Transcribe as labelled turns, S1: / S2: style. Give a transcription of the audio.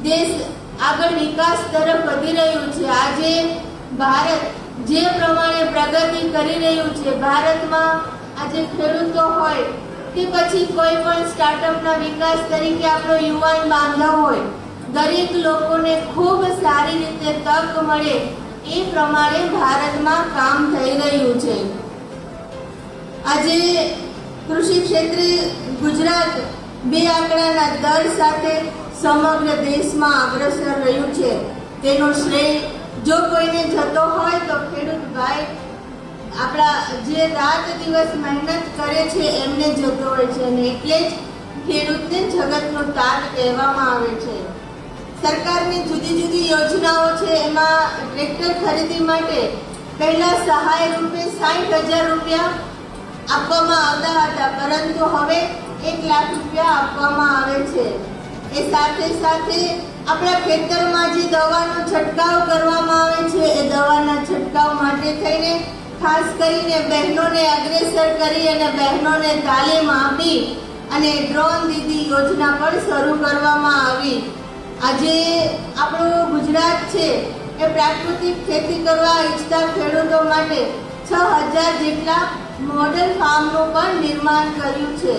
S1: દેશ આગળ વિકાસ તરફ વધી રહ્યું છે. આજે ભારત જે પ્રમાણે પ્રગતિ કરી રહ્યું છે, ભારતમાં આજે ખેડૂતો હોય કે પછી કોઈ પણ સ્ટાર્ટઅપના વિકાસ તરીકે આપણો યુવાન બાંધા હોય, દરેક લોકોને ખૂબ સારી રીતે તક મળે એ પ્રમાણે ભારતમાં કામ થઈ રહ્યું છે. આજે કૃષિ ક્ષેત્રે ગુજરાત બે આંકડાના દર સાથે સમગ્ર દેશમાં અગ્રસર રહ્યું છે. તેનો શ્રેય જો કોઈને જતો હોય તો ખેડૂત ભાઈ આપણા જે રાત દિવસ મહેનત કરે છે એમને જતો હોય છે અને એટલે જ ખેડૂતને જગતનો તાર કહેવામાં આવે છે. સરકારની જુદી જુદી યોજનાઓ છે. એમાં ટ્રેક્ટર ખરીદી માટે પહેલા સહાય રૂપે સાઠ હજાર રૂપિયા આપવામાં આવતા હતા. પરંતુ હવે એક લાખ રૂપિયા આપવામાં આવે છે. એ સાથે સાથે આપણા ખેતરમાં જે દવાનો છંટકાવ કરવામાં આવે છે, એ દવાના છંટકાવ માટે થઈને ખાસ કરીને બહેનોને અગ્રેસર કરી અને બહેનોને તાલીમ આપી અને ડ્રોન દીદી યોજના પણ શરૂ કરવામાં આવી. આજે આપણું ગુજરાત છે એ પ્રાકૃતિક ખેતી કરવા ઈચ્છતા ખેડૂતો માટે છ હજાર જેટલા મોડલ ફાર્મનું પણ નિર્માણ કર્યું છે.